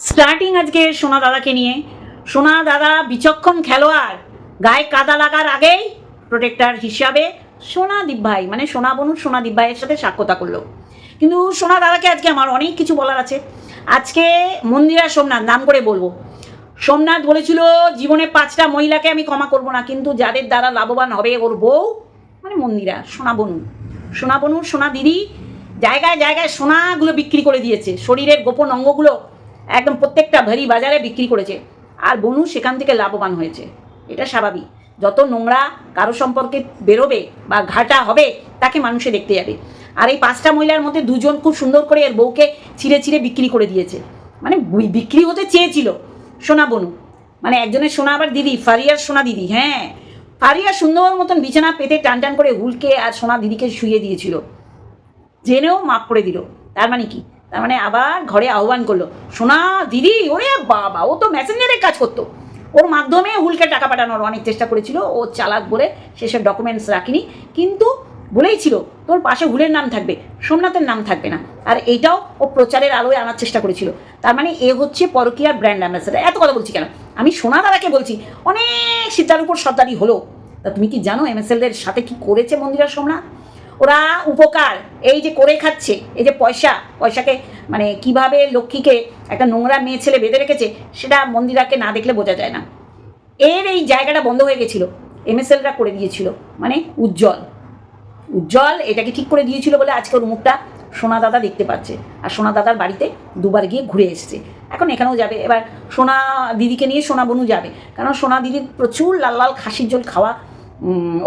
Starting আজকে সোনা দাদাকে নিয়ে। সোনা দাদা বিচক্ষণ খেলোয়াড়, গায়ে কাদা লাগার আগেই প্রোটেক্টর হিসাবে সোনাদীপ ভাই মানে সোনা বনু সোনাদীপ ভাইয়ের সাথে সাক্ষতা করল। কিন্তু সোনা দাদাকে আজকে আমার অনেক কিছু বলার আছে। আজকে মন্দিরা সোমনাথ, নাম করে বলব। সোমনাথ বলেছিল, জীবনে পাঁচটা মহিলাকে আমি ক্ষমা করব না, কিন্তু যাদের দ্বারা লাভবান হবে ওর বউ মানে মন্দিরা, সোনা বনু। সোনা বনু, সোনা দিদি, জায়গায় জায়গায় সোনাগুলো বিক্রি করে দিয়েছে। শরীরের গোপন অঙ্গগুলো একদম প্রত্যেকটা ভারী বাজারে বিক্রি করেছে। আর বনু সেখান থেকে লাভবান হয়েছে। এটা স্বাভাবিক। যত নোংরা কারও সম্পর্কে বেরোবে বা ঘাটা হবে, তাকে মানুষে দেখতে যাবে। আর এই পাঁচটা মহিলার মধ্যে দুজন খুব সুন্দর করে এর বউকে ছিঁড়ে ছিঁড়ে বিক্রি করে দিয়েছে। মানে বিক্রি হতে চেয়েছিল সোনা বনু। মানে একজনের সোনা আবার দিদি, ফারিয়ার সোনা দিদি হ্যাঁ। ফারিয়া সুন্দর মতন বিছানা পেতে টান টান করে হুলকে আর সোনা দিদিকে শুয়ে দিয়েছিল। জেনেও মাপ করে দিল। তার মানে কি? তার মানে আবার ঘরে আহ্বান করল, সোনা, দিদি, ওরে বাবা, ও তো মেসেঞ্জারের কাজ করতো। ওর মাধ্যমে হুলকে টাকা পাঠানোর অনেক চেষ্টা করেছিল, ও চালাক বলে সেসব ডকুমেন্টস রাখিনি, কিন্তু বলেই ছিল, তোর পাশে হুলের নাম থাকবে, সোমনাথের নাম থাকবে না। আর এইটাও ও প্রচারের আলোয় আনার চেষ্টা করেছিল। তার মানে এ হচ্ছে পরকীয়ার ব্র্যান্ড অ্যাম্বাসেডার এত কথা বলছি কেন? আমি সোনা দাদাকে বলছি, অনেক সীতার উপর সর্দারি হলো। তা তুমি কি জানো এমএসএলদের সাথে কি করেছে মন্দিরা সোমনাথ? ওরা উপকার, এই যে করে খাচ্ছে, এই যে পয়সা, পয়সাকে মানে কীভাবে লক্ষ্মীকে একটা নোংরা মেয়ে ছেলে বেঁধে রেখেছে, সেটা মন্দিরাকে না দেখলে বোঝা যায় না। এর এই জায়গাটা বন্ধ হয়ে গেছিল, এমএসএলরা করে দিয়েছিল মানে উজ্জ্বল। উজ্জ্বল এটাকে ঠিক করে দিয়েছিল বলে আজকে ওর মুখটা সোনা দাদা দেখতে পাচ্ছে, আর সোনা দাদার বাড়িতে দুবার গিয়ে ঘুরে এসছে। এখন এখানেও যাবে, এবার সোনা দিদিকে নিয়ে সোনা বনু যাবে কারণ সোনা দিদির প্রচুর লাল লাল খাসির জল খাওয়া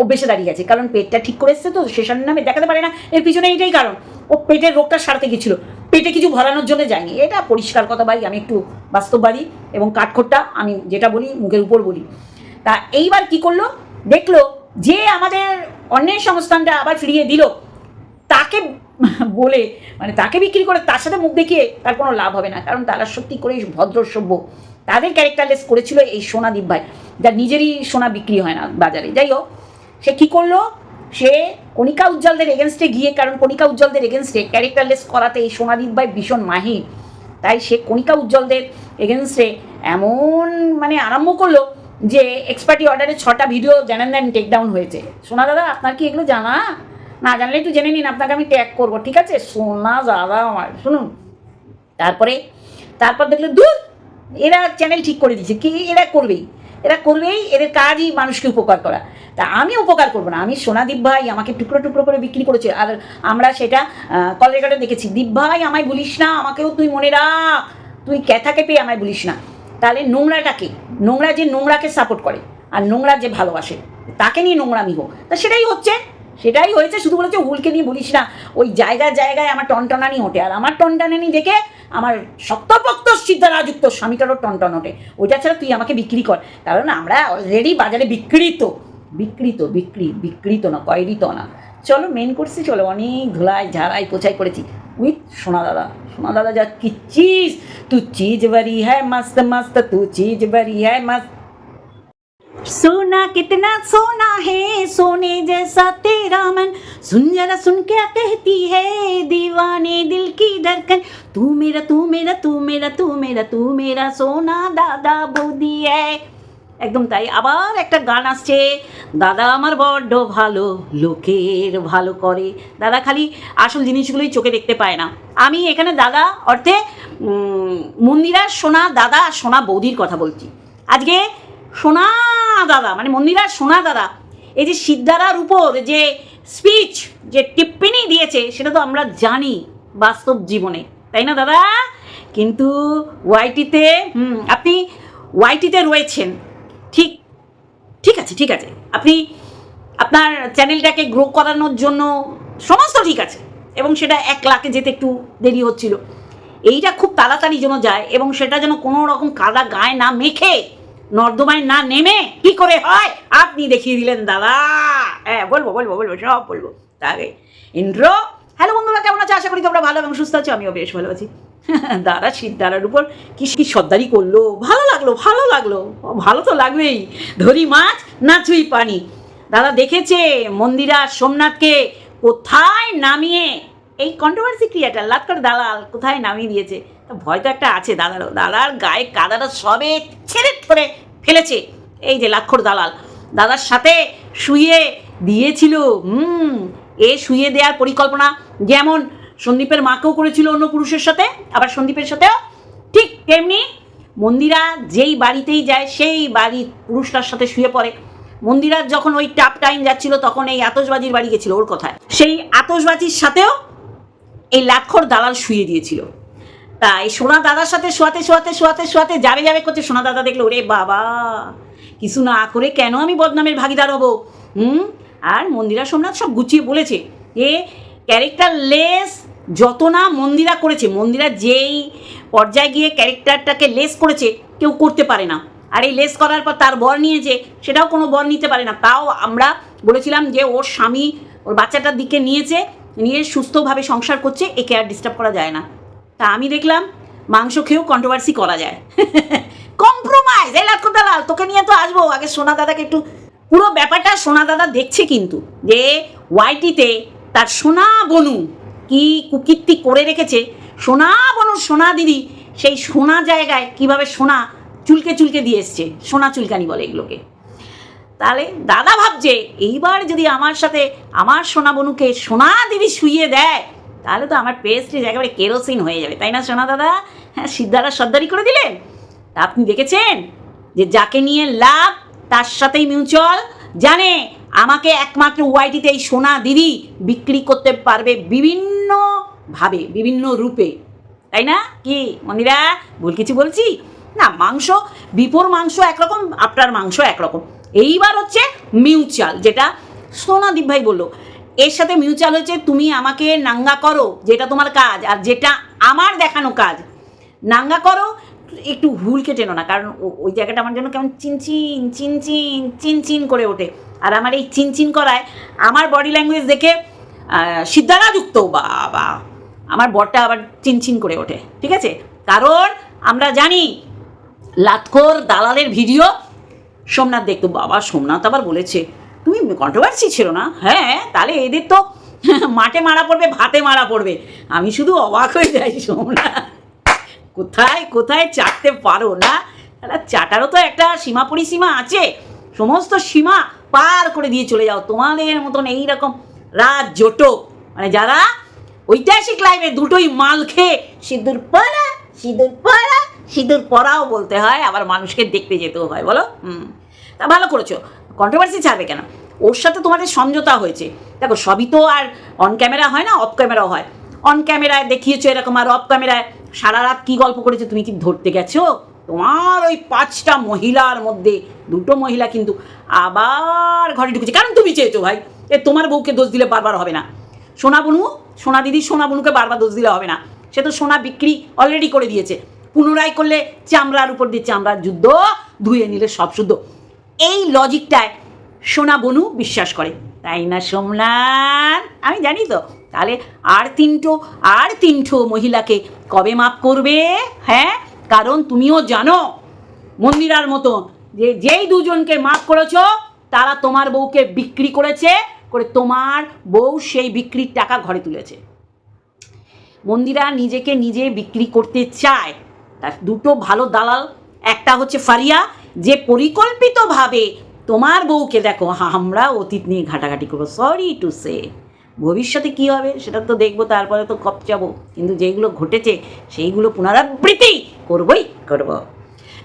অভ্যেসে দাঁড়িয়ে গেছে। কারণ পেটটা ঠিক করে এসছে তো শেষার নামে দেখাতে পারে না। এর পিছনে এটাই কারণ। ও পেটের রোগটা সারতে গেছিল। পেটে কিছু ভরানোর জন্য যায়নি। এটা পরিষ্কার কথা ভাই, আমি একটু বাস্তববাদী এবং কাঠখোট্টা, আমি যেটা বলি, মুখের উপর বলি। তা এইবার কি করল? দেখল যে আমাদের অন্যের সংস্থানটা আবার ফিরিয়ে দিল। তাকে বলে মানে তাকে বিক্রি করে তার সাথে মুখ দেখিয়ে তার কোনো লাভ হবে না। কারণ তারা সত্যি করেই ভদ্র সভ্য তাদের ক্যারেক্টারলেস করেছিল এই সোনাদীপ ভাই, যার নিজেরই সোনা বিক্রি হয় না বাজারে। যাই হোক, সে কী করল? সে কণিকা উজ্জ্বলদের এগেনস্টে গিয়ে, কারণ কণিকা উজ্জ্বলদের এগেনস্টে ক্যারেক্টারলেস করাতে এই সোনাদীপ ভাই ভীষণ মাহির তাই সে কণিকা উজ্জ্বলদের এগেনস্টে এমন মানে আরম্ভ করল যে এক্সপার্টি অর্ডারে ছটা ভিডিও জানেন দেন টেক ডাউন হয়েছে। সোনা দাদা, আপনার কি এগুলো জানা? না জানলে একটু জেনে নিন, আপনাকে আমি ট্যাগ করব, ঠিক আছে? সোনা দাদা আমার, শুনুন। তারপরে, তারপর দেখল দূর এরা চ্যানেল ঠিক করে দিয়েছে। কি এরা করবেই? এরা করবেই এদের কাজই মানুষকে উপকার করা। তা আমি উপকার করব না। আমি সোনাদীপ ভাই আমাকে টুকরো টুকরো করে বিক্রি করেছে। আর আমরা সেটা কল রেকর্ডে দেখেছি। দীপ ভাই, আমায় বলিস না, আমাকেও তুই মনে রাখ। তুই ক্যাথাকে পেয়ে আমায় বলিস না। তাহলে নোংরাটাকে নোংরা যে নোংরাকে সাপোর্ট করে। আর নোংরা যে ভালোবাসে। তাকে নিয়ে নোংরামি হোক। তা সেটাই হচ্ছে সেটাই হয়েছে, শুধু বলেছে হুলকে নিয়ে বলিস না। ওই জায়গায় জায়গায় আমার টনটনানি ওঠে, আর আমার টনটনানি দেখে আমার শক্তপক্ত সিদ্ধা রাজুক্ত স্বামীটারও টনটন ওঠে। ওইটা ছাড়া তুই আমাকে বিক্রি কর। কারণ আমরা অলরেডি বাজারে বিক্রিত। বিকৃত বিক্রি বিকৃত না, কয়রিত না। চলো মেন করছি চলো। অনেক ধুলাই ঝাড়াই পোছাই করেছি। উইথ সোনা দাদা। সোনা দাদা যা কি চিজ তু চিজ বারি হ্যায়, মস্ত মস্ত। তু চিজ বারি হ্যায়, মস্ত। सोना कितना सोना है सोने जैसा तेरा मन सुन जरा सुन क्या कहती है दीवाने दिल की धड़कन तू मेरा तू मेरा तू मेरा तू मेरा तू मेरा सोना দাদা বৌদি এক একদম তাই আবার একটা গান আসছে দাদা আমার বড্ড ভালো লোকের ভালো করে দাদা খালি আসল জিনিসগুলোই চোখে দেখতে পায় না আমি এখানে দাদা অর্থে উম, মন্দিরার সোনা দাদা আর সোনা বৌদির কথা বলছি আজকে সোনা দাদা মানে মন্দিরার সোনা দাদা, এই যে সিদ্ধারার উপর যে স্পিচ যে টিপ্পনি দিয়েছে, সেটা তো আমরা জানি বাস্তব জীবনে, তাই না দাদা? কিন্তু ওয়াইটিতে, হুম, আপনি ওয়াইটিতে রয়েছেন, ঠিক ঠিক আছে ঠিক আছে, আপনি আপনার চ্যানেলটাকে গ্রো করানোর জন্য সমস্ত ঠিক আছে, এবং সেটা এক লাখে যেতে একটু দেরি হচ্ছিল, এইটা খুব তাড়াতাড়ি যেন যায়, এবং সেটা যেন কোনো রকম কাদা গায়ে না মেখে নর্দমায় না নেমে কি করে হয়? আপনি দেখিয়ে দিলেন, দাদা। হ্যাঁ বলব বলব বলব, সব বলব। তাকে ইন্দ্র। হ্যালো বন্ধুরা, কেমন আছে? আশা করি তোমরা ভালো এবং সুস্থ আছো, আমিও বেশ ভালো আছি। দাদা সিদ্ধারার উপর কি কি সর্দারি করল? ভালো লাগল ভালো লাগল। ভালো তো লাগবেই। ধরি মাছ না চুই পানি। দাদা দেখেছে মন্দিরা সোমনাথকে কোথায় নামিয়ে এই কন্ট্রোভার্সি ক্রিয়েটার লাটকর দালাল কোথায় নামিয়ে দিয়েছে? ভয় তো একটা আছে দাদারও। দাদার গায়ে কাদাটা সবে ছেড়ে ধরে ফেলেছে। এই যে লাক্ষর দালাল, দাদার সাথে শুয়ে দিয়েছিল, হুম, এ শুয়ে দেওয়ার পরিকল্পনা যেমন সন্দীপের মাকেও করেছিল অন্য পুরুষের সাথে, আবার সন্দীপের সাথেও ঠিক তেমনি মন্দিরা যেই বাড়িতেই যায়, সেই বাড়ির পুরুষটার সাথে শুয়ে পড়ে। মন্দিরার যখন ওই টাপ টাইম যাচ্ছিল, তখন এই আতসবাজির বাড়ি গেছিল ওর কথায়। সেই আতসবাজির সাথেও এই লাক্ষর দালাল শুয়ে দিয়েছিল। তাই সোনা দাদার সাথে শোয়াতে শোয়াতে শোয়াতে শোয়াতে যাবে যাবে করছে। সোনা দাদা দেখল, ওরে বাবা, কিছু না করে কেন আমি বদনামের ভাগিদার হব? হুম? আর মন্দিরা সোমনাথ সব গুছিয়ে বলেছে এ ক্যারেক্টার লেস যত না মন্দিরা করেছে, মন্দিরা যেই পর্যায়ে গিয়ে ক্যারেক্টারটাকে লেস করেছে, কেউ করতে পারে না। আর এই লেস করার পর তার বর নিয়েছে, সেটাও কোনো বর নিতে পারে না। তাও আমরা বলেছিলাম যে, ওর স্বামী, ওর বাচ্চাটার দিকে নিয়েছে নিয়ে সুস্থভাবে সংসার করছে, একে আর ডিস্টার্ব করা যায় না। তা আমি দেখলাম, মাংস খেয়েও কন্ট্রোভার্সি করা যায়। কম্প্রোমাইজ এই লাখ দালাল, তোকে নিয়ে তো আসব। আগে সোনা দাদাকে একটু, পুরো ব্যাপারটা সোনা দাদা দেখছে কিন্তু। যে ওয়াইটিতে তার সোনা বনু কি কুকীর্তি করে রেখেছে। সোনা বনু, সোনা দিদি, সেই সোনা জায়গায় কীভাবে সোনা চুলকে চুলকে দিয়ে এসছে। সোনা চুলকানি বলে এগুলোকে। তাহলে দাদা ভাবছে, এইবার যদি আমার সাথে আমার সোনা বনুকে সোনা দিদি শুইয়ে দেয়, তাহলে তো আমার পেস্ট্রিজ একেবারে কেরোসিন হয়ে যাবে, তাই না সোনা দাদা? হ্যাঁ সিদ্ধারা সর্দারি করে দিলেন। তা আপনি দেখেছেন যে যাকে নিয়ে লাভ, তার সাথেই মিউচুয়াল জানে, আমাকে একমাত্র ওয়াইটিতে এই সোনা দিদি বিক্রি করতে পারবে বিভিন্নভাবে, বিভিন্ন রূপে। তাই না? কি, মন্দিরা, ভুল কিছু বলছি? না, মাংস, বিপোর মাংস একরকম, আপনার মাংস একরকম। এইবার হচ্ছে মিউচুয়াল যেটা সোনাদীপ ভাই বলল। এর সাথে মিউচুয়াল হচ্ছে তুমি আমাকে নাঙ্গা করো যেটা তোমার কাজ আর যেটা আমার দেখানো কাজ। নাঙ্গা করো একটু হুল কেটে না কারণ ও- ওই জায়গাটা আমার জন্য কেমন চিনচিন চিনচিন চিনচিন করে ওঠে। আর আমার এই চিনচিন করায় আমার বডি ল্যাঙ্গুয়েজ দেখে আহ, সিদ্ধারা যুক্ত বাবা। আমার বরটা আবার চিনচিন করে ওঠে ঠিক আছে? কারণ আমরা জানি লাতকর দালালের ভিডিও সোমনাথ দেখতো, বাবা, সোমনাথ আবার বলেছে, তুমি কন্ট্রোভার্সি ছিল না? হ্যাঁ তাহলে এদের তো মাঠে মারা পড়বে, ভাতে মারা পড়বে। আমি শুধু অবাক হয়ে যাই, সোমনাথ। কোথায় কোথায় চাটতে পারো না? চাটারও তো একটা সীমা পরিসীমা আছে। সমস্ত সীমা পার করে দিয়ে চলে যাও। তোমাদের মতন এইরকম রাত জোটো মানে যারা ঐতিহাসিক লাইভে দুটোই মাল খেয়ে সিঁদুর পরা সিঁদুর পরা সিঁদুর পরাও বলতে হয়, আবার মানুষকে দেখতে যেতেও হয়, বলো? হুম। তা ভালো করেছ। কন্ট্রোভার্সি ছাড়বে কেন? ওর সাথে তোমাদের সমঝোতা হয়েছে। দেখো, সবই তো আর অন ক্যামেরা হয় না অফ ক্যামেরাও হয়। অন ক্যামেরায় দেখিয়েছো এরকম আর অফ ক্যামেরায় সারা রাত কী গল্প করেছ? তুমি কি ধরতে গেছো? তোমার ওই পাঁচটা মহিলার মধ্যে দুটো মহিলা কিন্তু আবার ঘরে ঢুকেছে। কারণ তুমি চেয়েছো ভাই এ তোমার বউকে দোষ দিলে বারবার হবে না। সোনা বনু, সোনা দিদি সোনা বনুকে বারবার দোষ দিলে হবে না। সে তো সোনা বিক্রি অলরেডি করে দিয়েছে। পুনরায় করলে চামড়ার উপর দিয়ে চামড়ার যুদ্ধ ধুয়ে নিলে সব শুদ্ধ। এই লজিকটায় সোনা বনু বিশ্বাস করে। তাই না, সোমনাথ? আমি জানি তো। তাহলে আর তিনটো আর তিনটো মহিলাকে কবে মাপ করবে? হ্যাঁ? কারণ তুমিও জানো, মন্দিরার মতো যে যেই দুজনকে মাফ করেছ, তারা তোমার বউকে বিক্রি করেছে, করে তোমার বউ সেই বিক্রির টাকা ঘরে তুলেছে। মন্দিরা নিজেকে নিজে বিক্রি করতে চায়। তার দুটো ভালো দালাল, একটা হচ্ছে ফারিয়া, যে পরিকল্পিতভাবে তোমার বউকে দেখো, আমরা অতীত নিয়ে ঘাটাঘাটি করব। সরি টু সে ভবিষ্যতে কী হবে সেটা তো দেখব, তারপরে তো কপচাবো। কিন্তু যেগুলো ঘটেছে, সেইগুলো পুনরাবৃত্তি করবই করব।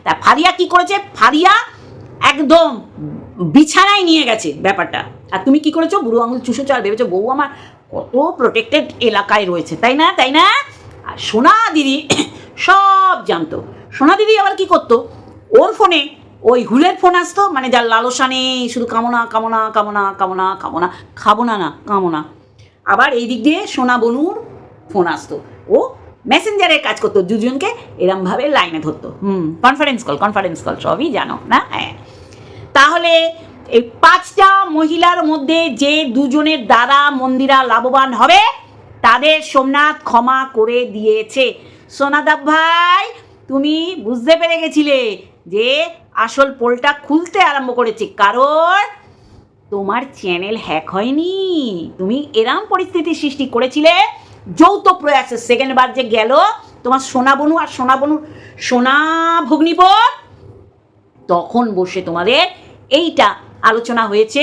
তা ফারিয়া কি করেছে? ফারিয়া একদম বিছানায় নিয়ে গেছে ব্যাপারটা। আর তুমি কি করেছ? বুড়ো আঙুল চুষো আর ভেবেছো, বউ আমার কত প্রোটেক্টেড এলাকায় রয়েছে। তাই না? তাই না? আর সোনা দিদি সব জানতো। সোনা দিদি আবার কি করতো? ওর ফোনে ওই হুলের ফোন আসতো মানে যার লালসা নেই, শুধু কামনা কামনা কামনা কামনা কামনা খাব না না কামনা। আবার এই দিক দিয়ে সোনা বনুর ফোন আসতো। ও মেসেঞ্জারের কাজ করতো, দুজনকে এরমভাবে লাইনে ধরতো। হুম কনফারেন্স কল কনফারেন্স কল সবই জানো, না? হ্যাঁ। তাহলে এই পাঁচটা মহিলার মধ্যে যে দুজনের দ্বারা মন্দিরা লাভবান হবে, তাদের সোমনাথ ক্ষমা করে দিয়েছে। সোনাদাব ভাই, তুমি বুঝতে পেরে গেছিলে যে আসল পোলটা খুলতে আরম্ভ করেছে, কারণ তোমার চ্যানেল হ্যাক হয়নি। তুমি এরম পরিস্থিতি সৃষ্টি করেছিলে, যৌথ প্রয়াসে সেকেন্ড বার যে গেল, তোমার সোনা বনু আর সোনা বনু সোনা ভগ্নিপর তখন বসে তোমাদের এইটা আলোচনা হয়েছে,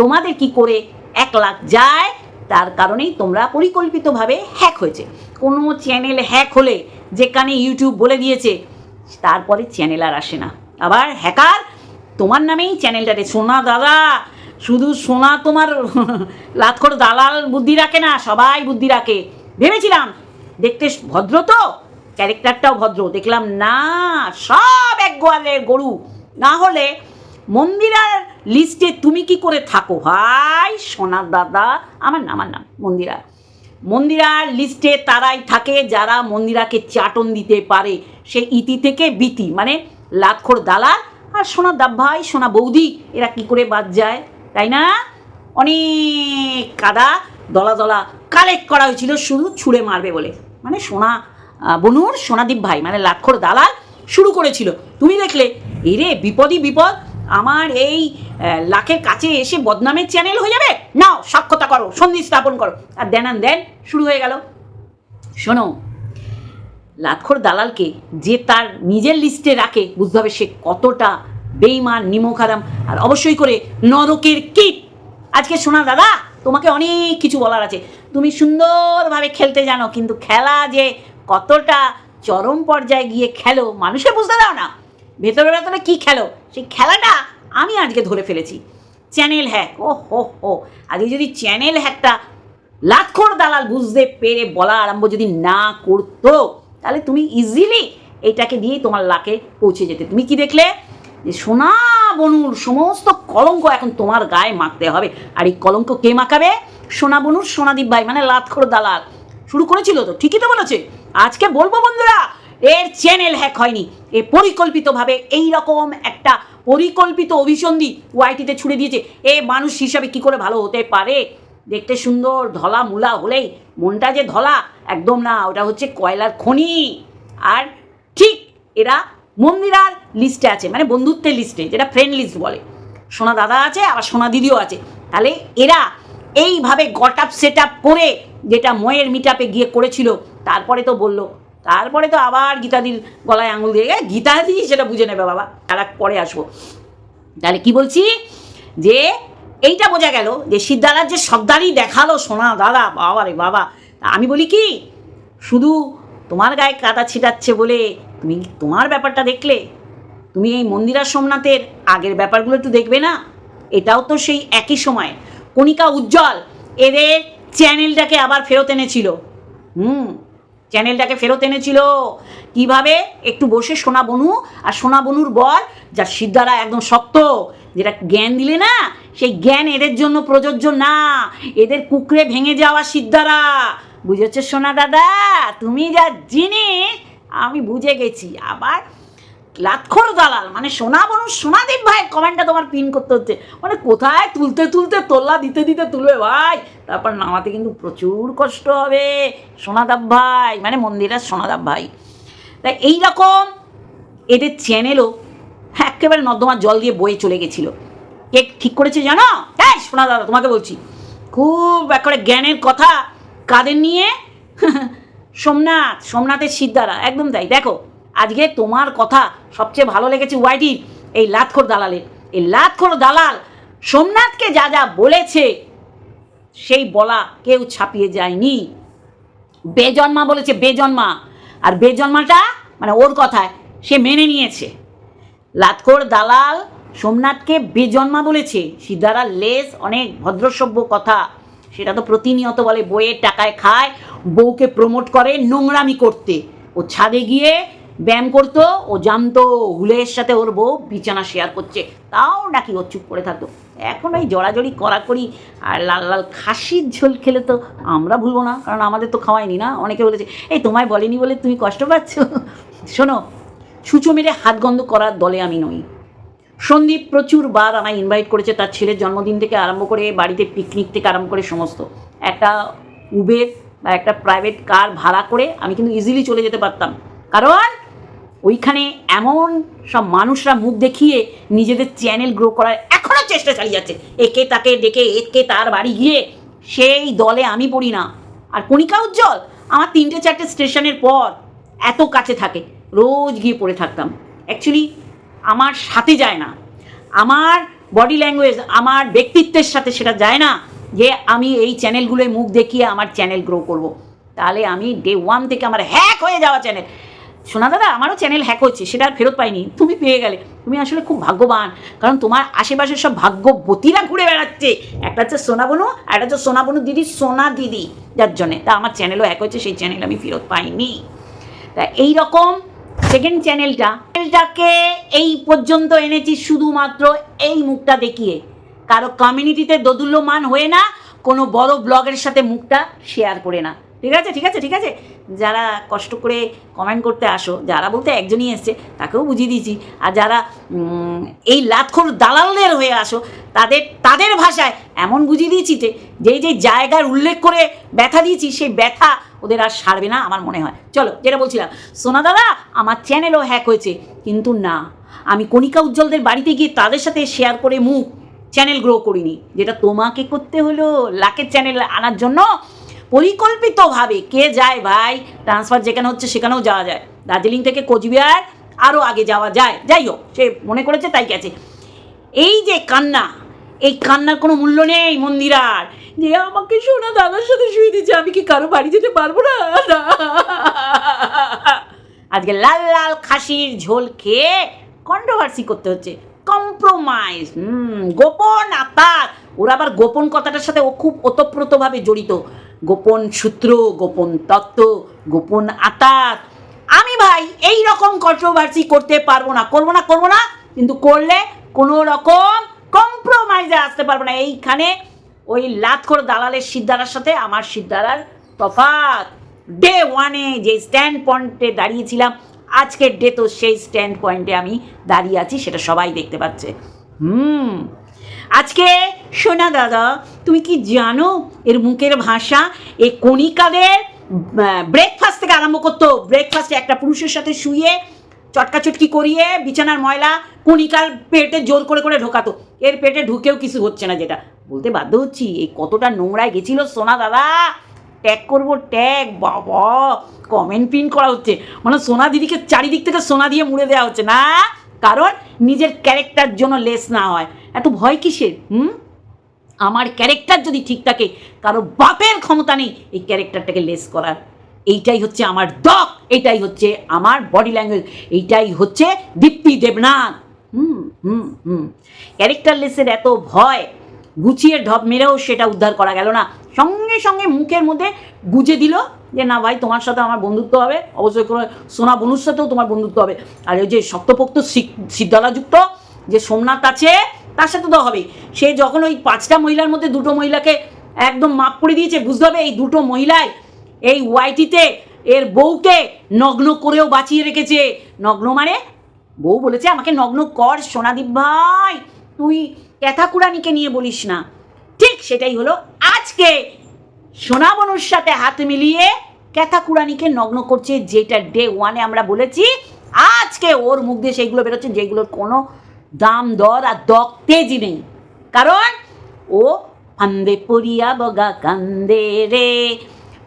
তোমাদের কি করে এক লাখ যায় তার কারণেই তোমরা পরিকল্পিতভাবে হ্যাক হয়েছে। কোনো চ্যানেল হ্যাক হলে যেখানে ইউটিউব বলে দিয়েছে, তারপরে চ্যানেল আর আসে না। আবার হ্যাকার তোমার নামেই চ্যানেলটাতে সোনা দাদা, শুধু সোনা তোমার লাতখর দালাল বুদ্ধি রাখে না, সবাই বুদ্ধি রাখে। ভেবেছিলাম, দেখতে ভদ্র তো ক্যারেক্টারটাও ভদ্র। দেখলাম না, সব এক গোয়ালের গরু। না হলে মন্দিরার লিস্টে তুমি কি করে থাকো? ভাই সোনার দাদা, আমার নাম আমার নাম, মন্দিরা। মন্দিরার লিস্টে তারাই থাকে যারা মন্দিরাকে চাটন দিতে পারে। সে ইতি থেকে বিতি মানে লাতখোর দালাল আর সোনা দাব ভাই, সোনা বৌদি, এরা কি করে বাদ যায়, তাই না? অনেক কাদা, দলা দলা কালেক্ট করা হয়েছিল, শুধু ছুঁড়ে মারবে বলে। মানে সোনা বনুর, সোনাদীপ ভাই মানে লাক্ষর দালাল, শুরু করেছিল। তুমি দেখলে, এরে বিপদই বিপদ। আমার এই লাখের কাছে এসে বদনামের চ্যানেল হয়ে যাবে? নাও সাক্ষতা করো সন্ধি স্থাপন করো। আর দেন আন দেন, শুরু হয়ে গেল। শোনো, লাতখোর দালালকে যে তার নিজের লিস্টে রাখে, বুঝতে হবে সে কতটা বেইমান নিমখারাম, আর অবশ্যই করে নরকের কীট। আজকে শোনা দাদা, তোমাকে অনেক কিছু বলার আছে। তুমি সুন্দরভাবে খেলতে জানো, কিন্তু খেলা যে কতটা চরম পর্যায়ে গিয়ে খেলো, মানুষের বুঝতে দাও না। ভেতরে ভেতরে কী খেলো? সেই খেলাটা আমি আজকে ধরে ফেলেছি। চ্যানেল হ্যাক ও হো হো। আজকে যদি চ্যানেল হ্যাকটা লাতখোর দালাল বুঝতে পেরে বলা আরম্ভ যদি না করতো, তাহলে তুমি ইজিলি এটাকে দিয়েই তোমার লাকে পৌঁছে যেতে। তুমি কি দেখলে? যে সোনা বনুর সমস্ত কলঙ্ক এখন তোমার গায়ে মাখতে হবে। আর এই কলঙ্ক কে মাখাবে? সোনা বনুর, সোনাদীপ ভাই মানে লাতখোর দালাল। শুরু করেছিল তো, ঠিকই তো বলেছে। আজকে বলব বন্ধুরা এর চ্যানেল হ্যাক হয়নি। এ পরিকল্পিতভাবে এই রকম একটা পরিকল্পিত অভিসন্ধি ওয়াইটিতে ছুড়ে দিয়েছে। এ মানুষ হিসাবে কি করে ভালো হতে পারে? দেখতে সুন্দর, ধলা মুলা হলেই। মনটা যে ধলা, একদম না, ওটা হচ্ছে কয়লার খনি। আর ঠিক এরা মন্দিরার লিস্টে আছে মানে বন্ধুত্বের লিস্টে যেটা ফ্রেন্ড লিস্ট বলে। সোনা দাদা আছে, আবার সোনা দিদিও আছে। তাহলে এরা এইভাবে গট আপ সেট আপ করে, যেটা ময়ের মিটাপে গিয়ে করেছিল, তারপরে তো বলল তারপরে তো আবার গীতাদির গলায় আঙুল দিয়ে "এ, গীতাদি সেটা বুঝে নেবে বাবা তারা পরে আসব। তাহলে কি বলছি? যে এইটা বোঝা গেল যে সিদ্ধারার যে সর্দারই দেখাল সোনা দাদা বাবা। রে বাবা আমি বলি কি? শুধু তোমার গায়ে কাদা ছিটাচ্ছে বলে তুমি তোমার ব্যাপারটা দেখলে? তুমি এই মন্দিরা সোমনাথের আগের ব্যাপারগুলো একটু দেখবে না? এটাও তো সেই একই সময়। কণিকা উজ্জ্বল এদের চ্যানেলটাকে আবার ফেরত এনেছিল। হুম। চ্যানেলটাকে ফেরত এনেছিল। কীভাবে? একটু বসে সোনা বনু, আর সোনা বনুর বর, যার সিদ্ধারা একদম শক্ত, যেটা জ্ঞান দিলে না, সেই জ্ঞান এদের জন্য প্রযোজ্য না। এদের কুকরে ভেঙে যাওয়া সিদ্ধারা। বুঝেছ সোনা দাদা? তুমি যা জিনিস, আমি বুঝে গেছি। আবার লাতখোর দালাল। মানে সোনা বনু সোনাদীপ ভাই কমেন্টটা তোমার পিন করতে হচ্ছে। মানে কোথায় তুলতে তুলতে তোল্লা দিতে দিতে তুলবে ভাই? তারপর নামাতে কিন্তু প্রচুর কষ্ট হবে, সোনাদাব ভাই। মানে মন্দিরের সোনাদাব ভাই। তাই এই রকম এদের চ্যানেলও একেবারে নর্দমার জল দিয়ে বয়ে চলে গেছিল। কে ঠিক করেছে জানো? হ্যাঁ সোনা দাদা তোমাকে বলছি। খুব একেবারে জ্ঞানের কথা কাদের নিয়ে? সোমনাথ, সোমনাথের সিদ্ধারা একদম তাই। দেখো আজকে তোমার কথা সবচেয়ে ভালো লেগেছে ওয়াইটির এই লাতখোর দালালের। এই লাতখোর দালাল সোমনাথকে যা যা বলেছে, সেই বলা কেউ ছাপিয়ে যায়নি। বেজন্মা বলেছে, বেজন্মা। আর বেজন্মাটা মানে ওর কথায়, সে মেনে নিয়েছে। লাতখোর দালাল সোমনাথকে বেজন্মা বলেছে। সিদ্ধারা লেস, অনেক ভদ্রসভ্য কথা। সেটা তো প্রতিনিয়ত বলে, বইয়ের টাকায় খায়, বউকে প্রমোট করে নোংরামি করতে। ও ছাদে গিয়ে ব্যায়াম করতো, ও জানতো হুলের সাথে ওর বউ বিছানা শেয়ার করছে। তাও নাকি ও চুপ করে থাকতো। এখন ওই জড়াজড়ি করাকরি আর লাল লাল খাসির ঝোল খেলে তো আমরা ভুলবো না, কারণ আমাদের তো খাওয়াইনি না? অনেকে বলেছে, এই তোমায় বলেনি বলে তুমি কষ্ট পাচ্ছ? শোনো, ছুঁচো মেরে হাত গন্ধ করার দলে আমি নই। সন্দীপ প্রচুর বার আমায় ইনভাইট করেছে তার ছেলের জন্মদিন থেকে আরম্ভ করে বাড়িতে পিকনিক থেকে আরম্ভ করে সমস্ত। একটা উবের বা একটা প্রাইভেট কার ভাড়া করে আমি কিন্তু ইজিলি চলে যেতে পারতাম। কারণ ওইখানে এমন সব মানুষরা মুখ দেখিয়ে নিজেদের চ্যানেল গ্রো করার এখনও চেষ্টা চালিয়ে যাচ্ছে। একে তাকে ডেকে একে তার বাড়ি গিয়ে সেই দলে আমি পড়ি না। আর কণিকা উজ্জ্বল, আমার তিনটে চারটে স্টেশনের পর এত কাছে থাকে, রোজ গিয়ে পড়ে থাকতাম। অ্যাকচুয়ালি আমার সাথে যায় না। আমার বডি ল্যাঙ্গুয়েজ আমার ব্যক্তিত্বের সাথে সেটা যায় না যে আমি এই চ্যানেলগুলোয় মুখ দেখিয়ে আমার চ্যানেল গ্রো করব। তাহলে আমি ডে ওয়ান থেকে আমার হ্যাক হয়ে যাওয়া চ্যানেল শোনা দাদা, আমারও চ্যানেল হ্যাক হচ্ছে সেটা আর ফেরত পাইনি। তুমি পেয়ে গেলে। তুমি আসলে খুব ভাগ্যবান, কারণ তোমার আশেপাশে সব ভাগ্যবতীরা ঘুরে বেড়াচ্ছে। একটা হচ্ছে সোনা বনু, আর একটা হচ্ছে সোনা বনু দিদি, সোনা দিদি। যার জন্যে। তা আমার চ্যানেলও হ্যাক হচ্ছে সেই চ্যানেল আমি ফেরত পাইনি। তা এই রকম সেকেন্ড চ্যানেলটা চ্যানেলটাকে এই পর্যন্ত এনেছি শুধুমাত্র এই মুখটা দেখিয়ে। কারও কমিউনিটিতে দোদুল্যমান হয়ে না, কোনো বড় ব্লগের সাথে মুখটা শেয়ার করে না। ঠিক আছে ঠিক আছে ঠিক আছে? যারা কষ্ট করে কমেন্ট করতে আসো, যারা বলতে একজনই এসছে, তাকেও বুঝিয়ে দিয়েছি। আর যারা এই লাতখোর দালালদের হয়ে আসো, তাদের তাদের ভাষায় এমন বুঝিয়ে দিয়েছি যে, যেই যে জায়গার উল্লেখ করে ব্যথা দিয়েছি, সেই ব্যথা ওদের আর সারবে না আমার মনে হয়। চলো, যেটা বলছিলাম, সোনা দাদা, আমার চ্যানেলও হ্যাক হয়েছে, কিন্তু না, আমি কণিকা উজ্জ্বলদের বাড়িতে গিয়ে তাদের সাথে শেয়ার করে মুখ চ্যানেল গ্রো করিনি, যেটা তোমাকে করতে হলো, লাকের চ্যানেল আনার জন্য। পরিকল্পিতভাবে কে যায় ভাই? ট্রান্সফার যেখানে হচ্ছে সেখানেও যাওয়া যায়। দার্জিলিং থেকে কোচবিহার আরও আগে যাওয়া যায়। যাই হোক, সে মনে করেছে, তাই গেছে। এই যে কান্না, এই কান্নার কোনো মূল্য নেই মন্দিরার। যে আমাকে সোনা দাদার সাথে শুয়ে দিচ্ছে আমি কি কারও বাড়ি যেতে পারব না। আজকে লাল লাল খাসির ঝোল খেয়ে কন্ট্রোভার্সি করতে হচ্ছে। কম্প্রোমাইজ হুম, গোপন আতার ওরা আবার গোপন কথাটার সাথে ও খুব ওতপ্রোতভাবে জড়িত। গোপন সূত্র, গোপন তত্ত্ব, গোপন আতার আমি ভাই, এই রকম কন্ট্রোভার্সি করতে পারব না, করব না করব না, কিন্তু করলে কোনো রকম কম্প্রোমাইজে আসতে পারব না। এইখানে ওই লাতখোর দালালের সিদ্ধারার সাথে আমার সিদ্ধারার তফাৎ। ডে ওয়ানে যে স্ট্যান্ড পয়েন্টে দাঁড়িয়েছিলাম, আজকের ডে তো সেই স্ট্যান্ড পয়েন্টে আমি দাঁড়িয়ে আছি, সেটা সবাই দেখতে পাচ্ছে। হুম আজকে সোনা দাদা, তুমি কি জানো এর মুখের ভাষা? এই কণিকাদের ব্রেকফাস্ট থেকে আরম্ভ করতো। ব্রেকফাস্টে একটা পুরুষের সাথে শুয়ে, চটকাচটকি করিয়ে, বিছানার ময়লা কণিকার পেটে জোর করে করে ঢোকাতো। এর পেটে ঢুকেও কিছু হচ্ছে না যেটা। বলতে বাধ্য হচ্ছি এই কতটা নোংরায় গেছিল সোনা দাদা? ট্যাগ করব ট্যাগ বাবা। কমেন্ট পিন করা হচ্ছে। মানে সোনা দিদিকে চারিদিক থেকে সোনা দিয়ে মুড়ে দেওয়া হচ্ছে না? কারণ নিজের ক্যারেক্টার জন্য লেস না হয়। এত ভয় কিসের? হুম? আমার ক্যারেক্টার যদি ঠিক থাকে, কারও বাপের ক্ষমতা নেই, এই ক্যারেক্টারটাকে লেস করার। এইটাই হচ্ছে আমার দক এইটাই হচ্ছে আমার বডি ল্যাঙ্গুয়েজ এইটাই হচ্ছে দীপ্তি দেবনাথ। হুম হুম হুম। ক্যারেক্টার লেসের এত ভয়, গুছিয়ে ঢপ মেরেও সেটা উদ্ধার করা গেল না। সঙ্গে সঙ্গে মুখের মধ্যে গুজে দিল যে না ভাই, তোমার সাথে আমার বন্ধুত্ব হবে। অবশ্যই কোনো সোনা বনুর সাথেও তোমার বন্ধুত্ব হবে। আর ওই যে শক্তপোক্ত সিদ্ধালাযুক্ত যে সোমনাথ আছে, তার সাথে তো হবে সে যখন ওই পাঁচটা মহিলার মধ্যে দুটো মহিলাকে একদম মাপ করে দিয়েছে, বুঝতে হবে এই দুটো মহিলায় এই ওয়াইটিতে এর বউকে নগ্ন করেও বাঁচিয়ে রেখেছে। নগ্ন মানে বউ বলেছে আমাকে নগ্ন কর সোনাদীপ ভাই। তুই ক্যাথাকুরানিকে নিয়ে বলিস না। ঠিক সেটাই হলো আজকে সোনাবনুর সাথে হাত মিলিয়ে ক্যাথাকুরানিকে নগ্ন করছে, যেটা ডে ওয়ানে আমরা বলেছি। আজকে ওর মুখ দিয়ে সেইগুলো বেরোচ্ছে, যেগুলোর কোনো দাম, দর আর দক তেজি নেই। কারণ ও ফান্দে পড়িয়া বগা কান্দে রে।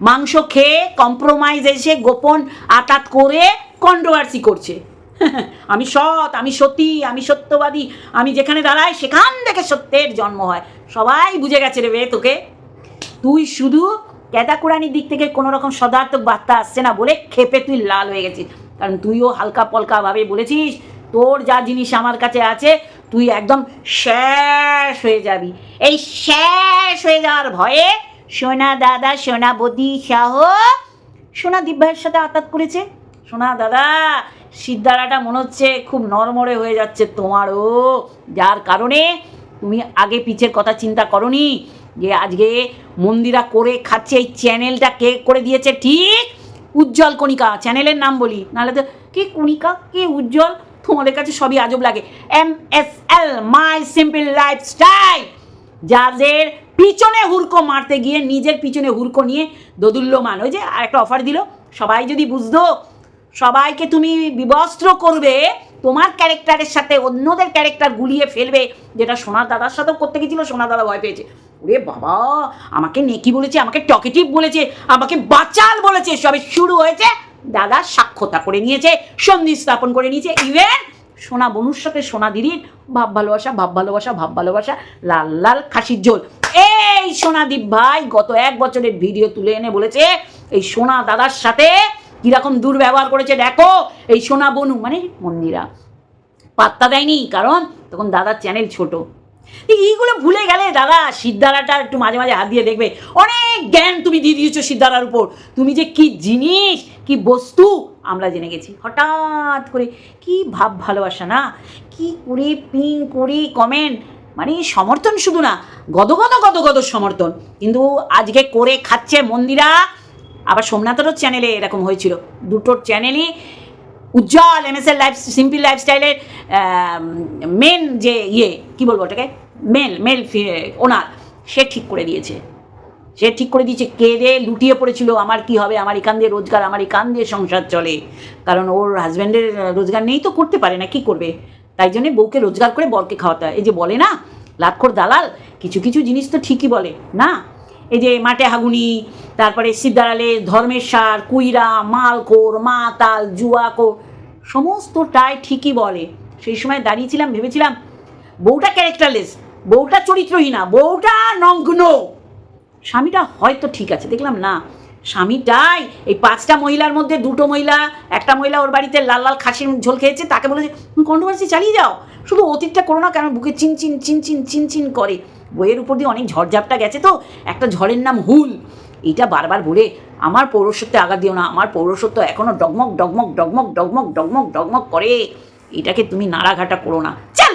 মাংস খেয়ে কম্প্রোমাইজ এসে গোপন আতাত করে কন্ট্রোভার্সি করছে। আমি সৎ, আমি সতী, আমি সত্যবাদী, আমি যেখানে দাঁড়াই সেখান থেকে সত্যের জন্ম হয়। সবাই বুঝে গেছে রে বে, তোকে। তুই শুধু ক্যাতাকুরানির দিক থেকে কোনো রকম সদার্থক বার্তা আসছে না বলে খেপে তুই লাল হয়ে গেছিস। কারণ তুইও হালকা পলকাভাবে বলেছিস, তোর যা জিনিস আমার কাছে আছে, তুই একদম শেষ হয়ে যাবি। এই শেষ হয়ে যাওয়ার ভয়ে সোনা দাদা, সোনা বদি শাহ সোনা দিব্যায়ের সাথে আতাত করেছে। সোনা দাদা, সিদ্ধারাটা মনে হচ্ছে খুব নরমরে হয়ে যাচ্ছে তোমারও। যার কারণে তুমি আগে পিছের কথা চিন্তা করনি যে আজকে মন্দিরা করে খাচ্ছে, এই চ্যানেলটা কে করে দিয়েছে? ঠিক উজ্জ্বল কণিকা, চ্যানেলের নাম বলি। নাহলে তো কে কণিকা? কে উজ্জ্বল? তোমাদের কাছে সবই আজব লাগে। M S L my simple lifestyle যাদের পিছনে হুড়কো মারতে গিয়ে, নিজের পিছনে হুড়কো নিয়ে দোদুল্যমান। ওই যে আর একটা অফার দিল, সবাই যদি বুঝতো, সবাইকে তুমি বিবস্ত্র করবে, তোমার ক্যারেক্টারের সাথে অন্যদের ক্যারেক্টার গুলিয়ে ফেলবে, যেটা সোনার দাদার সাথেও করতে গেছিল সোনার দাদা ভয় পেয়েছে। ওরে বাবা, আমাকে নেকি বলেছে, আমাকে টকেটিভ বলেছে, আমাকে বাচাল বলেছে, সবে শুরু হয়েছে। দাদা সাক্ষতা করে নিয়েছে, সন্ধি স্থাপন করে নিয়েছে ইভেন সোনা বনুর সাথে সোনা দিদির ভাব ভালোবাসা ভাব ভালোবাসা ভাব ভালোবাসা, লাল লাল খাসির ঝোল। এই সোনাদীপ ভাই গত এক বছরের ভিডিও তুলে এনে বলেছে, এই সোনা দাদার সাথে কীরকম দুর্ব্যবহার করেছে, দেখো, এই সোনা বনু মানে মন্দিরা, পাত্তা দেয়নি, কারণ তখন দাদার চ্যানেল ছোট। এইগুলো ভুলে গেলে দাদা, সিদ্ধারাটা একটু মাঝে মাঝে হাত দিয়ে দেখবে। অনেক জ্ঞান তুমি দিয়ে দিয়েছ সিদ্ধারার উপর। তুমি যে কি জিনিস, কি বস্তু, আমরা জেনে গেছি। হঠাৎ করে কি ভাব ভালোবাসা না? কি করে পিন করে কমেন্ট মানে সমর্থন শুধু না গদগদ গদগদ সমর্থন। কিন্তু আজকে করে খাচ্ছে মন্দিরা। আবার সোমনাথেরও চ্যানেলে এরকম হয়েছিল। দুটোর চ্যানেলই উজ্জ্বল এম এস এর লাইফ সিম্পল লাইফস্টাইলের মেন যে ইয়ে কী বলব ওটাকে? মেল মেল ওনার সে ঠিক করে দিয়েছে। সে ঠিক করে দিয়েছে কে রে লুটিয়ে পড়েছিল, আমার কি হবে? আমার এখান দিয়ে রোজগার, আমার এখান দিয়ে সংসার চলে। কারণ ওর হাজব্যান্ডের রোজগার নেই তো, করতে পারে না, কি করবে? তাই জন্যে বউকে রোজগার করে বরকে খাওয়াতে হয়। এই যে বলে না লাক্ষর দালাল, কিছু কিছু জিনিস তো ঠিকই বলে। না এই যে মাটে হাগুনি তারপরে সিদ্ধারালে ধর্মেশ্বর কুইরা, মালকোর, মাতাল জুয়াকোর সমস্তটাই ঠিকই বলে। সেই সময় দাঁড়িয়েছিলাম, ভেবেছিলাম, বউটা ক্যারেক্টারলেস, বউটা চরিত্রহীনা, বউটা নগ্ন। স্বামীটা হয়তো ঠিক আছে, দেখলাম না। স্বামীটাই এই পাঁচটা মহিলার মধ্যে দুটো মহিলা, একটা মহিলা ওর বাড়িতে লাল লাল খাসির ঝোল খেয়েছে, তাকে বলেছে, তুমি কন্ট্রোভার্সি চালিয়ে যাও। শুধু অতীতটা করো না কেন, বুকে চিন চিন চিন চিন চিন চিন করে। বইয়ের উপর দিয়ে অনেক ঝড়ঝাপটা গেছে তো, একটা ঝড়ের নাম হুল। এটা বারবার বলে, আমার পৌরসত্বে আঘাত দিও না, আমার পৌরসত্ব এখনও ডগমগ ডগমগ ডগমগ ডগমগ ডগমগ ডগমগ করে। এটাকে তুমি নাড়াঘাটা করো না। চল!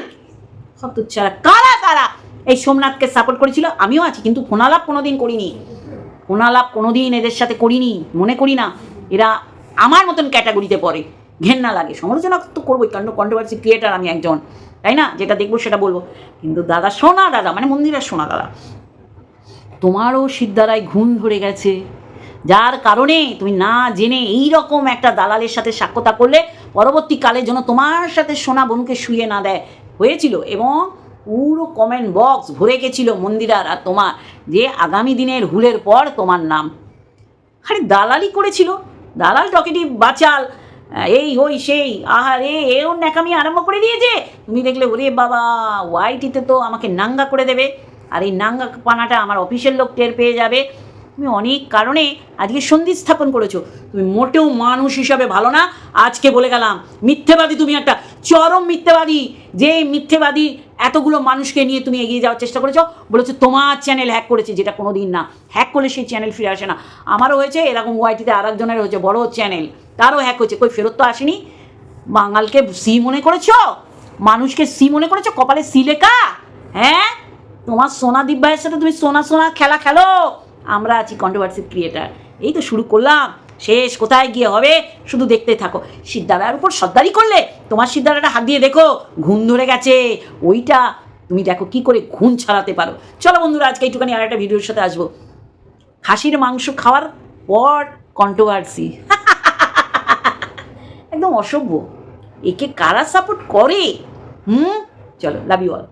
হতচ্ছাড়া কারা কারা? এই সোমনাথকে সাপোর্ট করেছিল? আমিও আছি, কিন্তু ফোনালাপ কোনোদিন করিনি। ফোনালাপ কোনোদিন এদের সাথে করিনি, মনে করি না। এরা আমার মতন ক্যাটাগরিতে পড়ে। ঘেন্না লাগে। সমালোচনা তো করবোই কারণ কন্ট্রোভার্সি ক্রিয়েটার আমি একজন। তাই না? যেটা দেখব সেটা বলব। কিন্তু দাদা, সোনা দাদা মানে মন্দিরের সোনা দাদা, তোমারও সিদ্ধারায় ঘুম ধরে গেছে। যার কারণে তুমি না জেনে এই রকম একটা দালালের সাথে সাক্ষতা করলে পরবর্তীকালে যেন তোমার সাথে সোনা বনুকে শুয়ে না দেয়। হয়েছিল এবং পুরো কমেন্ট বক্স ভরে গেছিল মন্দিরার আর তোমার, যে আগামী দিনের হুলের পর তোমার নাম। আরে দালালি করেছিল? দালাল টকেটি বাচাল। এই, ওই, সেই, আহা আহারে এও ন্যাকামি আরম্ভ করে দিয়েছে। তুমি দেখলে, ওরে বাবা, ওয়াইটিতে তো আমাকে নাঙ্গা করে দেবে। আর এই নাঙ্গা পানাটা আমার অফিসের লোক টের পেয়ে যাবে। তুমি অনেক কারণে আজকে সন্ধি স্থাপন করেছ। তুমি মোটেও মানুষ হিসাবে ভালো না। আজকে বলে গেলাম, মিথ্যেবাদী তুমি একটা চরম মিথ্যেবাদী। যে মিথ্যেবাদী এতগুলো মানুষকে নিয়ে তুমি এগিয়ে যাওয়ার চেষ্টা করেছ, বলেছ তোমার চ্যানেল হ্যাক করেছে, যেটা কোনো দিন না। হ্যাক করলে সেই চ্যানেল ফিরে আসে না। আমারও হয়েছে, এরকম ওয়াইটিতে আর একজনের হয়েছে, বড় চ্যানেল তারও হ্যাক হয়েছে, কই ফেরত তো আসেনি। বাঙালকে সি মনে করেছ? মানুষকে সি মনে করেছ? কপালে সি লেখা? হ্যাঁ? তোমার সোনা দিব্যায়ের সাথে তুমি সোনা সোনা খেলা খেলো। আমরা আছি কন্ট্রোভার্সি ক্রিয়েটার এই তো শুরু করলাম। শেষ, কোথায় গিয়ে হবে? শুধু দেখতে থাকো। সিদ্ধারার উপর সর্দারি করলে তোমার সিদ্ধারাটা হাত দিয়ে দেখো, ঘুম ধরে গেছে। ওইটা তুমি দেখো কি করে ঘুম ছাড়াতে পারো। চলো বন্ধুরা, আজকে এইটুখানি আর একটা ভিডিওর সাথে আসব। খাসির মাংস খাওয়ার পর কন্ট্রোভার্সি একদম অসভ্য। একে কারা সাপোর্ট করে? হুম? চলো লাভ ইউ অল